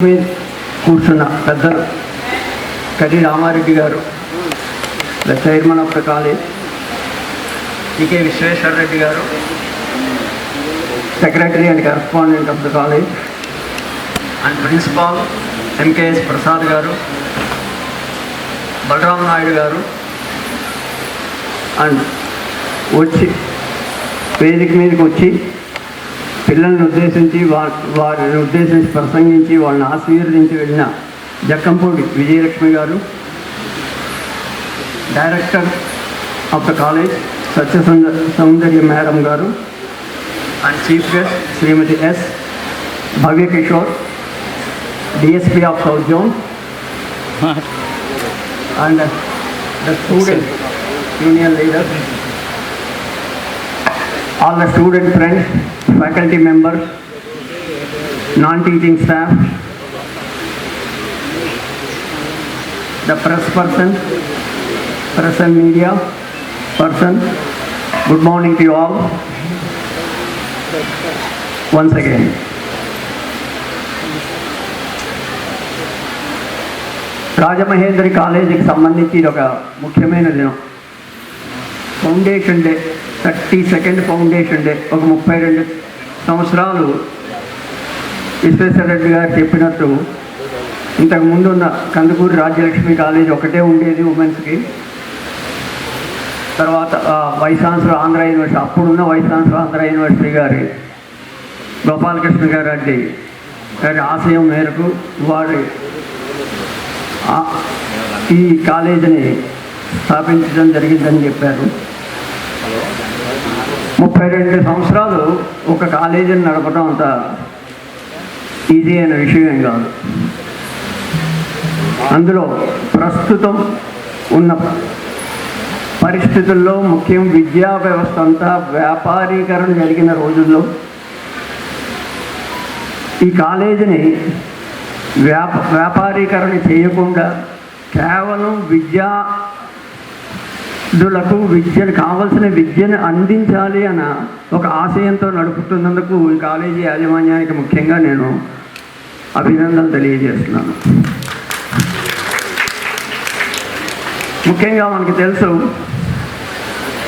మీద కూర్చున్న పెద్దలు కడి రామారెడ్డి గారు the chairman of the college T K Visweswara Reddy గారు secretary and correspondent of the college and principal M K S Prasad గారు బలరాం నాయుడు గారు అండ్ వచ్చి వేదిక మీదకి వచ్చి పిల్లల్ని ఉద్దేశించి వారి వారిని ఉద్దేశించి ప్రసంగించి వాళ్ళని ఆశీర్వదించి వెళ్ళిన జక్కంపూడి విజయలక్ష్మి గారు director of the college Satya Soundarya madam గారు and chief guest Shrimati S Bhavya Kishore DSP of south zone and the student union leader all the student friends faculty members, non-teaching staff, the press person, press and media person, good morning to you all. Once again. Rajamahendri కాలేజీకి సంబంధించి ఇది ఒక ముఖ్యమైన దినం foundation day thirty second foundation day ఒక ముప్పై రెండు సంవత్సరాలు విశ్వేశ్వర రెడ్డి గారు చెప్పినట్టు ఇంతకు ముందు ఉన్న కందుకూరి రాజ్యలక్ష్మి కాలేజ్ ఒకటే ఉండేది ఉమెన్స్కి. తర్వాత వైస్ ఛాన్సలర్ ఆంధ్ర యూనివర్సిటీ అప్పుడున్న వైస్ ఛాన్సలర్ ఆంధ్ర యూనివర్సిటీ గారి గోపాలకృష్ణ గారి గారి ఆశయం మేరకు వారి ఈ కాలేజీని స్థాపించడం జరిగిందని చెప్పారు. ముప్పై రెండు సంవత్సరాలు ఒక కాలేజీని నడపడం అంత ఈజీ అయిన విషయం కాదు. అందులో ప్రస్తుతం ఉన్న పరిస్థితుల్లో ముఖ్యం విద్యా వ్యవస్థ అంతా వ్యాపారీకరణ జరిగిన రోజుల్లో ఈ కాలేజీని వ్యాప వ్యాపారీకరణ చేయకుండా కేవలం విద్యా విద్యార్థులకు విద్యను కావలసిన విద్యను అందించాలి అన్న ఒక ఆశయంతో నడుపుతున్నందుకు ఈ కాలేజీ యాజమాన్యానికి ముఖ్యంగా నేను అభినందనలు తెలియజేస్తున్నాను. ముఖ్యంగా మనకి తెలుసు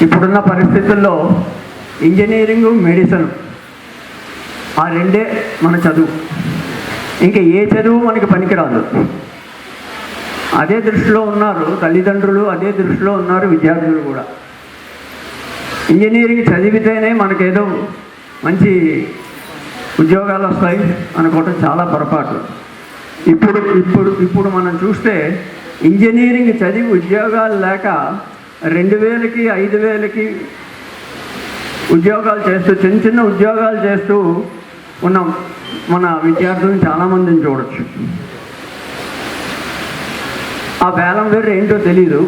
ఇప్పుడున్న పరిస్థితుల్లో ఇంజనీరింగ్ మెడిసిన్ ఆ రెండే మన చదువు. ఇంకా ఏ చదువు మనకి పనికిరాదు. అదే దృష్టిలో ఉన్నారు తల్లిదండ్రులు అదే దృష్టిలో ఉన్నారు విద్యార్థులు కూడా. ఇంజనీరింగ్ చదివితేనే మనకేదో మంచి ఉద్యోగాలు వస్తాయి అనుకోవటం చాలా పొరపాటు. ఇప్పుడు ఇప్పుడు ఇప్పుడు మనం చూస్తే ఇంజనీరింగ్ చదివి ఉద్యోగాలు లేక రెండు వేలకి ఐదు వేలకి ఉద్యోగాలు చేస్తూ చిన్న చిన్న ఉద్యోగాలు చేస్తూ ఉన్న. మన విద్యార్థులను చాలామందిని చూడొచ్చు. ఆ వేలం వేరు ఏంటో తెలీదు.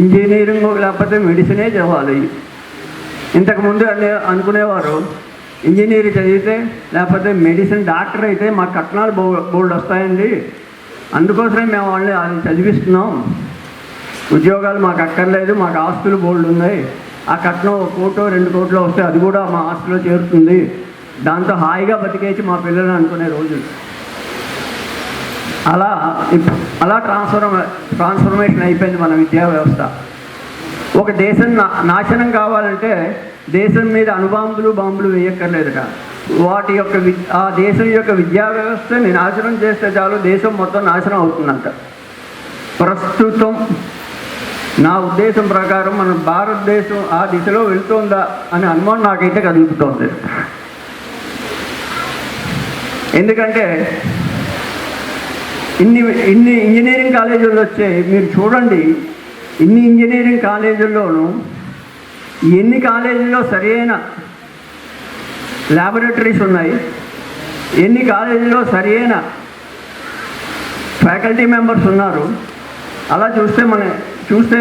ఇంజనీరింగ్ లేకపోతే మెడిసినే చదవాలి ఇంతకుముందు అనే అనుకునేవారు ఇంజనీర్ చదివితే లేకపోతే మెడిసిన్ డాక్టర్ అయితే మా కట్నాలు బో బోల్డ్ వస్తాయండి. అందుకోసమే మేము వాళ్ళని అది చదివిస్తున్నాం. ఉద్యోగాలు మాకు అక్కర్లేదు మాకు ఆస్తులు బోల్డ్ ఉన్నాయి. ఆ కట్నం ఒక కోటో రెండు కోట్లో వస్తే అది కూడా మా ఆస్తిలో చేరుతుంది. దాంతో హాయిగా బతికేసి మా పిల్లలు అనుకునే రోజులు. అలా అలా ట్రాన్స్ఫర్మ ట్రాన్స్ఫర్మేషన్ అయిపోయింది మన విద్యా వ్యవస్థ. ఒక దేశం నా నాశనం కావాలంటే దేశం మీద అణుబాంబులు బాంబులు వేయక్కర్లేదుట. వాటి యొక్క ఆ దేశం యొక్క విద్యా వ్యవస్థని నాశనం చేస్తే చాలు దేశం మొత్తం నాశనం అవుతుందంట. ప్రస్తుతం నా ఉద్దేశం ప్రకారం మన భారతదేశం ఆ దిశలో వెళ్తుందా అనే అనుమానం నాకైతే కలుగుతోంది. ఎందుకంటే ఇన్ని ఇన్ని ఇంజనీరింగ్ కాలేజీలు వచ్చాయి మీరు చూడండి ఇన్ని ఇంజనీరింగ్ కాలేజీల్లోనూ ఎన్ని కాలేజీల్లో సరైన ల్యాబొరేటరీస్ ఉన్నాయి ఎన్ని కాలేజీలో సరైన ఫ్యాకల్టీ మెంబర్స్ ఉన్నారు అలా చూస్తే మన చూస్తే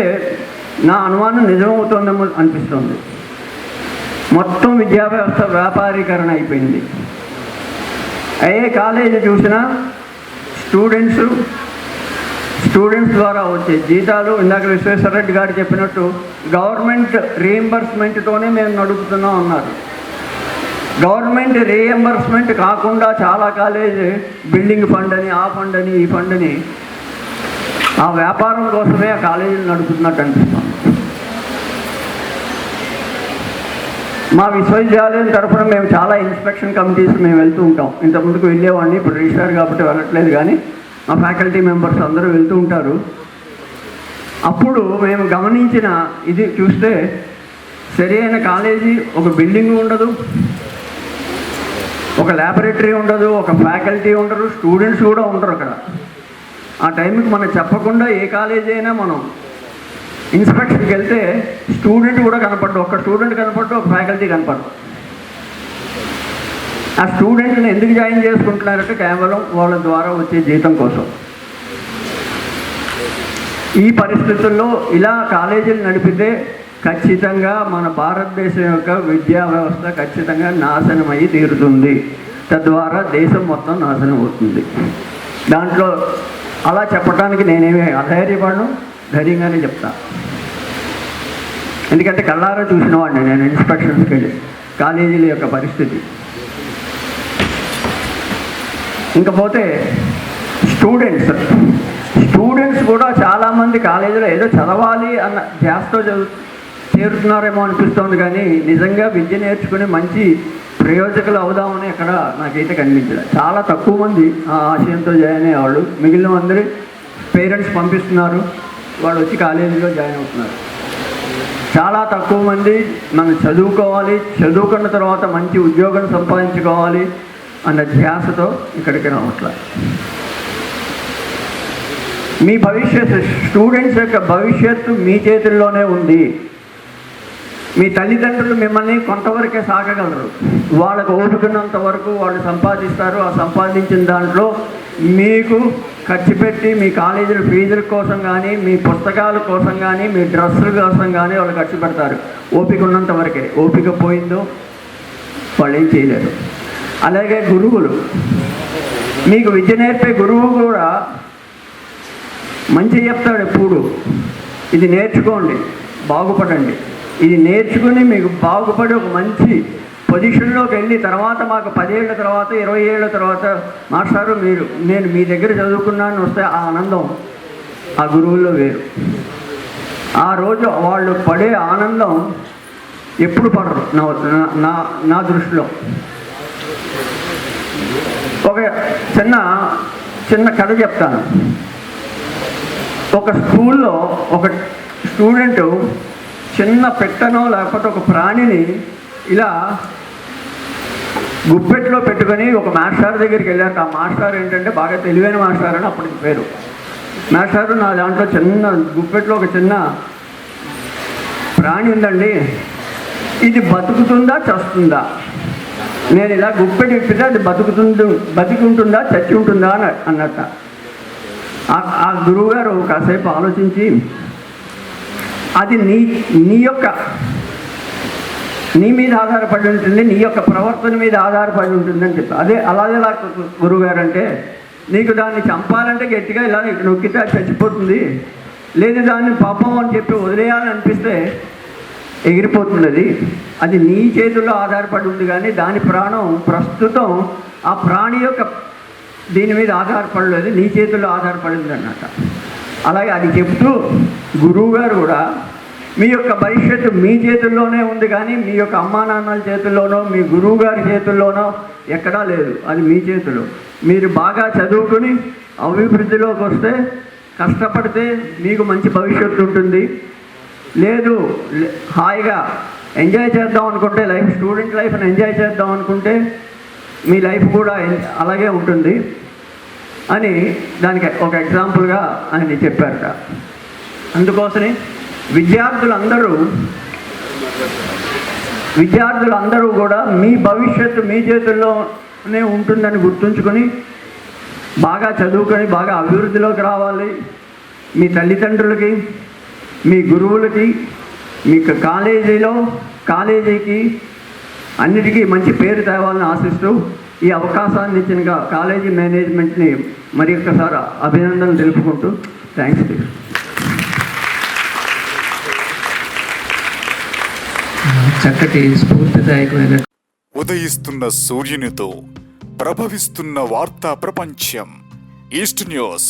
నా అనుమానం నిజమవుతుందేమో అనిపిస్తుంది. మొత్తం విద్యా వ్యవస్థ వ్యాపారీకరణ అయిపోయింది. ఏ కాలేజీ చూసినా స్టూడెంట్స్ స్టూడెంట్స్ ద్వారా వచ్చే జీతాలు ఇందాక విశ్వేశ్వర రెడ్డి గారు చెప్పినట్టు గవర్నమెంట్ రీఎంబర్స్మెంట్తోనే మేము నడుపుతున్నాం అన్నారు. గవర్నమెంట్ రీఎంబర్స్మెంట్ కాకుండా చాలా కాలేజ్ బిల్డింగ్ ఫండ్ అని ఆ ఫండ్ అని ఈ ఫండ్ అని ఆ వ్యాపారం కోసమే ఆ కాలేజీలు నడుపుతున్నట్టు అనిపిస్తుంది. మా విశ్వవిద్యాలయం తరఫున మేము చాలా ఇన్స్పెక్షన్ కమిటీస్ మేము వెళ్తూ ఉంటాం. ఇంతకుముందుకు వెళ్ళేవాడిని ఇప్పుడు రిజిస్టర్ కాబట్టి వెళ్ళట్లేదు కానీ మా ఫ్యాకల్టీ మెంబర్స్ అందరూ వెళ్తూ ఉంటారు. అప్పుడు మేము గమనించిన ఇది చూస్తే సరైన కాలేజీ ఒక బిల్డింగ్ ఉండదు. ఒక ల్యాబొరేటరీ ఉండదు ఒక ఫ్యాకల్టీ ఉండరు స్టూడెంట్స్ కూడా ఉండరు అక్కడ. ఆ టైంకి మనం చెప్పకుండా ఏ కాలేజీ అయినా మనం ఇన్స్పెక్షన్కి వెళ్తే స్టూడెంట్ కూడా కనపడ్డు. ఒక స్టూడెంట్ కనపడ్డు ఒక ఫ్యాకల్టీ కనపడ్డు. ఆ స్టూడెంట్ని ఎందుకు జాయిన్ చేసుకుంటున్నారంటే కేవలం వాళ్ళ ద్వారా వచ్చే జీతం కోసం. ఈ పరిస్థితుల్లో ఇలా కాలేజీలు నడిపితే ఖచ్చితంగా మన భారతదేశం యొక్క విద్యా వ్యవస్థ ఖచ్చితంగా నాశనమై తీరుతుంది. తద్వారా దేశం మొత్తం నాశనం అవుతుంది దాంట్లో అలా చెప్పడానికి నేనేమి అధైర్యపడను. ధైర్యంగానే చెప్తా. ఎందుకంటే కళ్ళారా చూసిన వాడిని నేను ఇన్స్పెక్షన్స్కి వెళ్ళి. కాలేజీల యొక్క పరిస్థితి. ఇంకపోతే స్టూడెంట్స్ స్టూడెంట్స్ కూడా చాలామంది కాలేజీలో ఏదో చదవాలి అన్న ధ్యాసతో చదువు చేరుతున్నారేమో అనిపిస్తోంది కానీ నిజంగా విద్య నేర్చుకుని మంచి ప్రయోజకులు అవుదామని అక్కడ నాకైతే కనిపించలేదు చాలా తక్కువ మంది ఆ ఆశయంతో జాయిన్ అయ్యేవాళ్ళు. మిగిలిన అందరి పేరెంట్స్ పంపిస్తున్నారు. వాళ్ళు వచ్చి కాలేజీలో జాయిన్ అవుతున్నారు. చాలా తక్కువ మంది మనం చదువుకోవాలి చదువుకున్న తర్వాత మంచి ఉద్యోగం సంపాదించుకోవాలి అన్న ధ్యాసతో ఇక్కడికి రావట్లేదు మీ భవిష్యత్తు స్టూడెంట్స్ యొక్క భవిష్యత్తు మీ చేతుల్లోనే ఉంది. మీ తల్లిదండ్రులు మిమ్మల్ని కొంతవరకే సాగగలరు. వాళ్ళకు ఓపుకున్నంత వరకు వాళ్ళు సంపాదిస్తారు. ఆ సంపాదించిన దాంట్లో మీకు ఖర్చు పెట్టి మీ కాలేజీల ఫీజుల కోసం కానీ మీ పుస్తకాల కోసం కానీ మీ డ్రెస్సుల కోసం కానీ వాళ్ళు ఖర్చు పెడతారు. ఓపిక ఉన్నంత వరకే. ఓపిక పోయిందో వాళ్ళు ఏం చేయలేరు. అలాగే గురువులు. మీకు విద్య నేర్పే గురువు కూడా మంచి చెప్తాడు ఎప్పుడు. ఇది నేర్చుకోండి. బాగుపడండి. ఇది నేర్చుకుని మీకు బాగుపడి ఒక మంచి పొజిషన్లోకి వెళ్ళి తర్వాత మాకు పదేళ్ళ తర్వాత ఇరవై ఏళ్ళ తర్వాత మాస్టారు మీరు నేను మీ దగ్గర చదువుకున్నాను వస్తే ఆ ఆనందం ఆ గురువుల్లో వేరు. ఆ రోజు వాళ్ళు పడే ఆనందం ఎప్పుడు పడరు నా నా నా దృష్టిలో. ఒక చిన్న చిన్న కథ చెప్తాను. ఒక స్కూల్లో ఒక స్టూడెంటు చిన్న పెట్టనో లేకపోతే ఒక ప్రాణిని ఇలా గుప్పెట్లో పెట్టుకొని ఒక మాస్టర్ దగ్గరికి వెళ్ళారు ఆ మాస్టర్ ఏంటంటే బాగా తెలివైన మాస్టర్ అని అప్పటికి పేరు. మాస్టర్ నా దాంట్లో చిన్న గుప్పెట్లో ఒక చిన్న ప్రాణి ఉందండి. ఇది బతుకుతుందా చస్తుందా? నేను ఇలా గుప్పెటి విప్పితే అది బతుకుతుంది బతికుంటుందా చచ్చి ఉంటుందా అని అన్నట్ట. ఆ- ఆ గురువుగారు కాసేపు ఆలోచించి అది నీ నీ యొక్క నీ మీద ఆధారపడి ఉంటుంది నీ యొక్క ప్రవర్తన మీద ఆధారపడి ఉంటుంది అని చెప్పి. అదే అలాగే గురువుగారు అంటే నీకు దాన్ని చంపాలంటే గట్టిగా ఇలా నొక్కితే అది చచ్చిపోతుంది. లేదు దాన్ని పాపం అని చెప్పి వదిలేయాలనిపిస్తే ఎగిరిపోతుంది అది. అది నీ చేతుల్లో ఆధారపడి ఉంది కానీ దాని ప్రాణం ప్రస్తుతం ఆ ప్రాణి యొక్క దీని మీద ఆధారపడలేదు నీ చేతుల్లో ఆధారపడింది అన్నమాట. అలాగే అది చెప్తూ గురువు గారు కూడా మీ యొక్క భవిష్యత్తు మీ చేతుల్లోనే ఉంది కానీ మీ యొక్క అమ్మా నాన్నల చేతుల్లోనో మీ గురువు గారి చేతుల్లోనో ఎక్కడా లేదు. అది మీ చేతిలో. మీరు బాగా చదువుకుని అభివృద్ధిలోకి వస్తే కష్టపడితే మీకు మంచి భవిష్యత్తు ఉంటుంది. లేదు లే- హాయిగా ఎంజాయ్ చేద్దాం అనుకుంటే లైఫ్ స్టూడెంట్ లైఫ్ని ఎంజాయ్ చేద్దాం అనుకుంటే మీ లైఫ్ కూడా అలాగే ఉంటుంది. అని దానికి ఒక ఎగ్జాంపుల్గా ఆయన చెప్పారట. అందుకోసమే విద్యార్థులందరూ విద్యార్థులందరూ కూడా మీ భవిష్యత్తు మీ చేతుల్లోనే ఉంటుందని గుర్తుంచుకొని బాగా చదువుకొని బాగా అభివృద్ధిలోకి రావాలి. మీ తల్లిదండ్రులకి మీ గురువులకి మీకు కాలేజీలో కాలేజీకి అన్నిటికీ మంచి పేరు తేవాలని ఆశిస్తూ ఈ అవకాశాన్ని ఇచ్చిన కాలేజీ మేనేజ్మెంట్ని మరి ఒక్కసారి అభినందనలు తెలుపుకుంటూ థ్యాంక్స్ చక్కటి స్ఫూర్తిదాయకమైన ఉదయిస్తున్న సూర్యునితో ప్రభవిస్తున్న వార్తా ప్రపంచం ఈస్ట్ న్యూస్